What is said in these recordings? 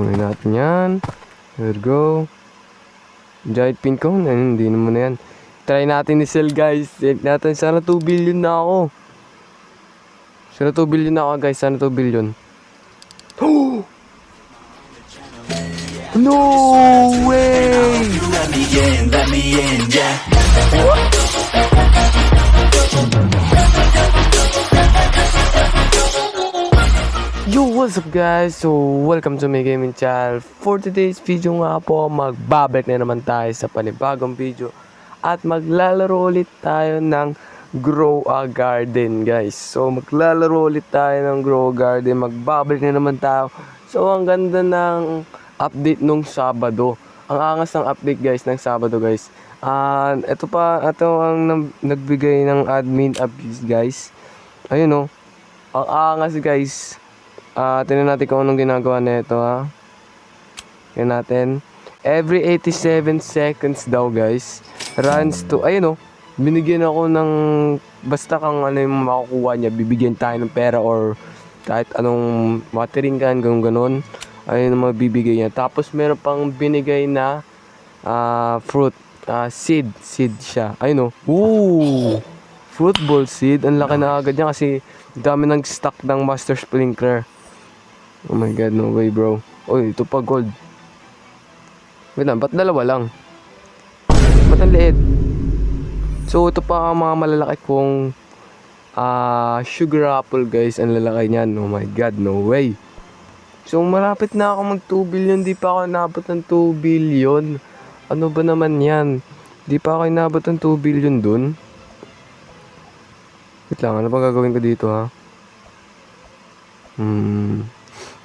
Kunin natin yan. There we go. Giant pin cone. Ayun, hindi naman na yan. Try natin ni Sell guys. Check natin. Sana 2 billion na ako. Sana 2 billion na ako guys. Sana 2 billion. no way! Let me in, let me in, yeah. Yo, what's up guys? So, welcome to my gaming channel. For today's video nga po, magbabalik na naman tayo sa panibagong video. At maglalaro ulit tayo ng Grow a Garden guys. So, maglalaro ulit tayo ng Grow a Garden. Magbabalik na naman tayo. So, ang ganda ng update nung Sabado. Ang angas ng update guys ng Sabado guys. And ito pa, ito ang nag- nagbigay ng admin updates guys. Ayun oh. Ang angas guys. Ah, tingnan natin kung anong ginagawa nito ha. Tingnan natin. Every 87 seconds daw guys, runs to, ayun oh, binigyan ako ng, basta kang ano yung makukuha niya, bibigyan tayo ng pera or kahit anong watering can, ganun ganon. Ayun ang mabibigay niya. Tapos meron pang binigay na ah, fruit, ah, seed, seed siya. Ayun oh. Ooh! Fruit ball seed. Ang laki na agad niya kasi dami ng stock ng Master Sprinkler. Oh my god, no way bro. Oy, ito pa gold. Wait lang, ba't dalawa lang? Ba't ang liit? So, ito pa ang mga malalaki kong ah sugar apple guys. Ang lalaki niyan. Oh my god, no way. So, malapit na ako mag 2 billion. Di pa ako nabot ng 2 billion. Ano ba naman yan? Di pa ako inabot ng 2 billion dun. Wait lang, ano bang gagawin ko dito ha? Hmm.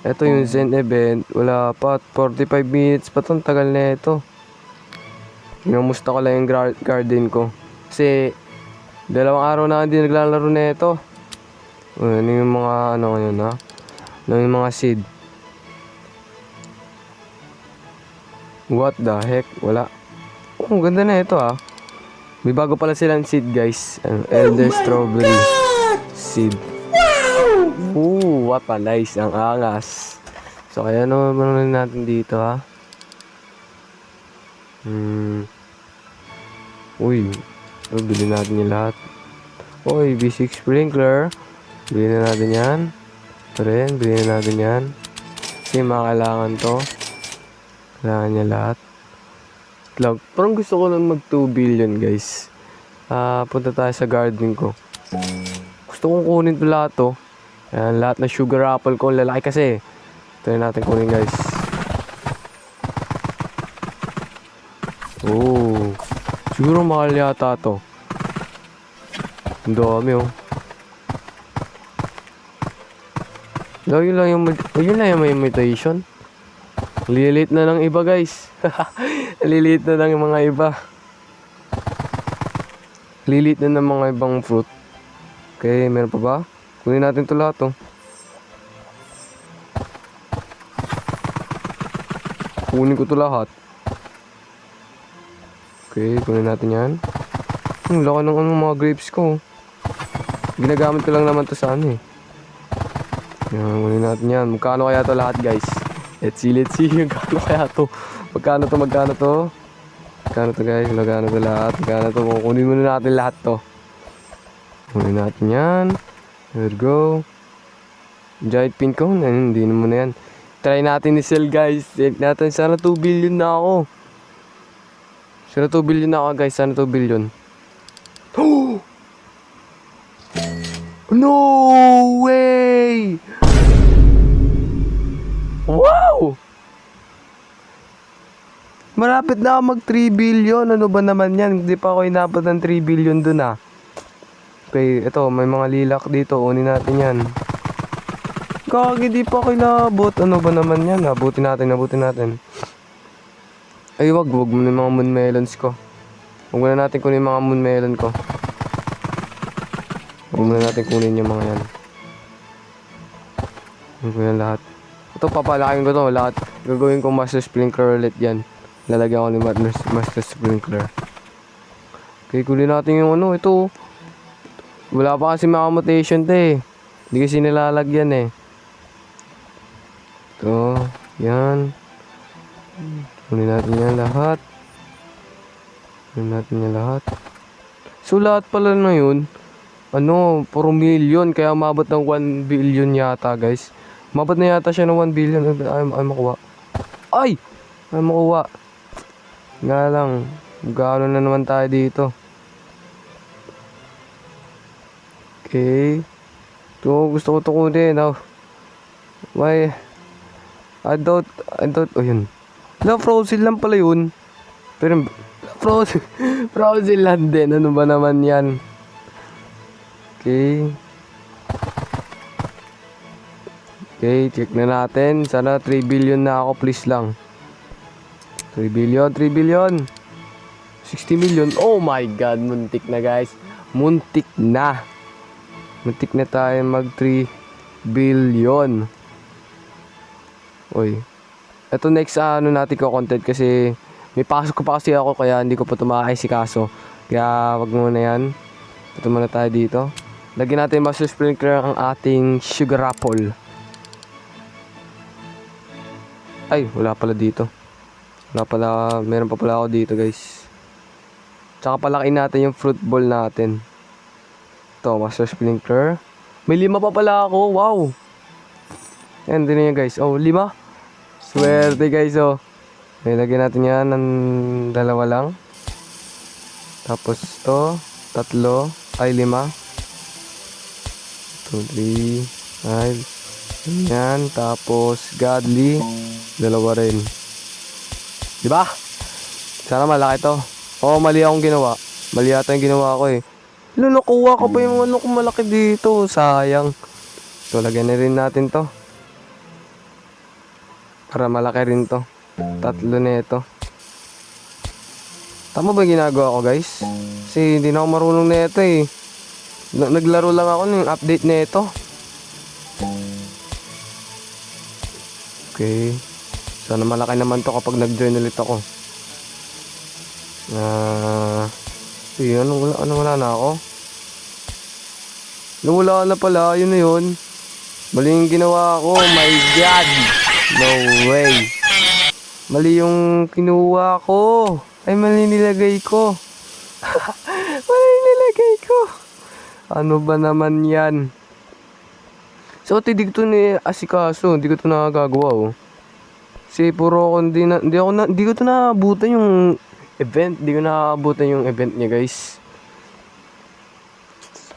Ito yung Zen event. Wala pa. 45 minutes pa to. Tagal na ito. Inamusta ko lang yung gar- garden ko. Kasi, dalawang araw na hindi naglalaro na ito. Ano yung mga ano ngayon ha? Ano yung mga seed? What the heck? Wala. Oh, ang ganda na ito ah. May bago pala silang seed guys. Ano, Elder Strawberry Seed. Ooh, what a nice. Ang angas. So, kaya naman natin dito ha. Hmm. Uy. Oh, bilhin natin yung lahat. Uy, B6 Sprinkler. Bilhin na natin yan. Ito rin, bilhin na natin yan. Kasi mga kailangan to. Kailangan niya lahat. Lang. Parang gusto ko lang mag 2 billion guys. Ah, punta tayo sa garden ko. Gusto kong kunin to lahat to. Ayan, lahat na sugar apple ko. Lalaki kasi. Na natin kunin guys. Oh. Siguro mahal yata to. Ang dami oh. Daw yun lang yung, oh, yun lang yung may imitation. Lilit na ng iba guys. Lilit na ng mga iba. Lilit na ng mga ibang fruit. Okay, meron pa ba? Kunin natin to lahat oh. Kunin ko to lahat. Okay, kunin natin yan. Ang laki ng ano, mga grapes ko. oh. Ginagamit ko lang naman to sa ano eh. Yan, kunin natin yan. Magkano kaya to lahat guys? Let's see, let's see. Magkano kaya to? Magkano to, magkano to? Magkano to guys? Magkano to lahat? Magkano to? Kunin muna natin lahat to. Kunin natin yan. There we go. Giant pin cone. Ayun, hindi naman na yan. Try natin ni Sell guys. Check natin. Sana 2 billion na ako. Sana 2 billion na ako guys. Sana 2 billion. no way! Wow! Malapit na ako mag 3 billion. Ano ba naman yan? Hindi pa ako inabot ng 3 billion dun ah. Okay, ito, may mga lilak dito. Unin natin yan. Kag, hindi pa ako inabot. Ano ba naman yan? Abutin natin, abutin natin. Ay, wag, wag mo yung mga moon melons ko. Huwag na natin kunin yung mga moon melon ko. Huwag na natin kunin yung mga yan. Huwag ko yan lahat. Ito, papalakin ko to lahat. Gagawin ko master sprinkler ulit yan. Lalagyan ko ni master sprinkler. Okay, kunin natin yung ano, ito. Wala pa kasi mga mutation to eh. Hindi kasi nilalagyan eh. Ito. Yan. Kunin natin yan lahat. Kunin natin yan lahat. So lahat pala na yun, ano, puro million, kaya umabot ng 1 billion yata guys. Umabot na yata siya ng 1 billion. Ay, ay makuha. Ay! Ay makuha. Nga lang, gaano na naman tayo dito. Okay. Ito, gusto ko ito kunin. Oh. Don't, I don't, oh yun. Wala, frozen lang pala yun. Pero, frozen, frozen lang din. Ano ba naman yan? Okay. Okay, check na natin. Sana 3 billion na ako, please lang. 3 billion, 3 billion. 60 million. Oh my God, muntik na guys. Muntik na. Muntik na tayo mag 3 billion. Uy. Ito next ah, ano natin ko content kasi may pasok ko pa kasi ako kaya hindi ko pa tumakay si kaso. Kaya wag muna yan. Ito muna tayo dito. Lagyan natin master sprinkler ang ating sugar apple. Ay, wala pala dito. Wala pala, meron pa pala ako dito guys. Tsaka palakin natin yung fruit ball natin. Ito, master sprinkler. May lima pa pala ako, wow. Yan, din yan guys. Oh, lima. Swerte guys, oh. Okay, lagyan natin yan ng dalawa lang. Tapos to, tatlo, ay lima. 2, 3, 5. Yan, tapos godly, dalawa rin. Di ba? Sana malaki to. Oo, mali akong ginawa. Mali yata yung ginawa ko eh. Lo, nakuha ko pa yung ano kung malaki dito. Sayang. So, lagyan na rin natin to. Para malaki rin to. Tatlo na ito. Tama ba ginagawa ko guys? Kasi hindi na ako marunong na ito eh. Na- naglaro lang ako ng update na ito. Okay. Sana malaki naman to kapag nag-join ulit ako. Ah, uh, ano wala, ano wala na ako? Nawala na pala, yun na yun. Mali yung ginawa ko, my god. No way. Mali yung kinuha ko. Ay, mali nilagay ko. mali nilagay ko. Ano ba naman yan? So, ko to ni asikaso. Hindi ko to nakagagawa, oh. Kasi puro ako, hindi, na, hindi ako na, hindi ko to naabutan yung event. Hindi ko naabutan yung event niya, guys.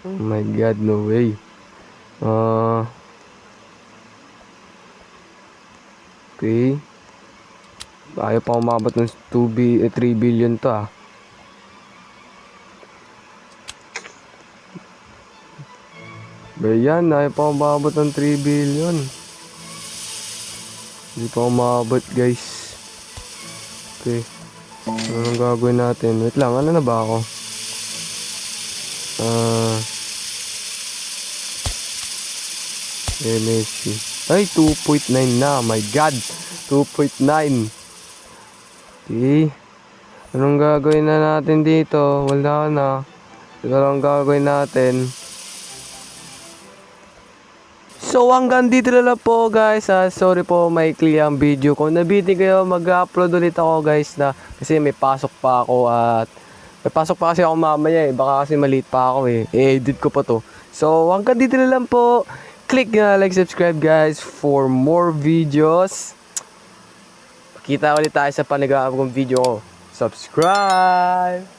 Oh my God, no way. Ah... okay. Ayaw pa umabot ng 2 bi- eh, 3 billion to ah. Ba ayaw pa umabot ng 3 billion. Hindi pa umabot guys. Okay. Ano nang gagawin natin? Wait lang, ano na ba ako? Ah... MSC. Ay, 2.9 na. My God. 2.9. Okay. Anong gagawin na natin dito? Wala na. Ito lang gagawin natin. So hanggang dito na lang po guys. Ah, sorry po maikli ang video ko. Nabitin kayo mag-upload ulit ako guys na kasi may pasok pa ako at may pasok pa kasi ako mamaya eh. Baka kasi maliit pa ako eh. I-edit ko pa to. So hanggang dito na lang po. Click na like, subscribe guys for more videos. Kita ulit tayo sa panigawang video ko. Subscribe!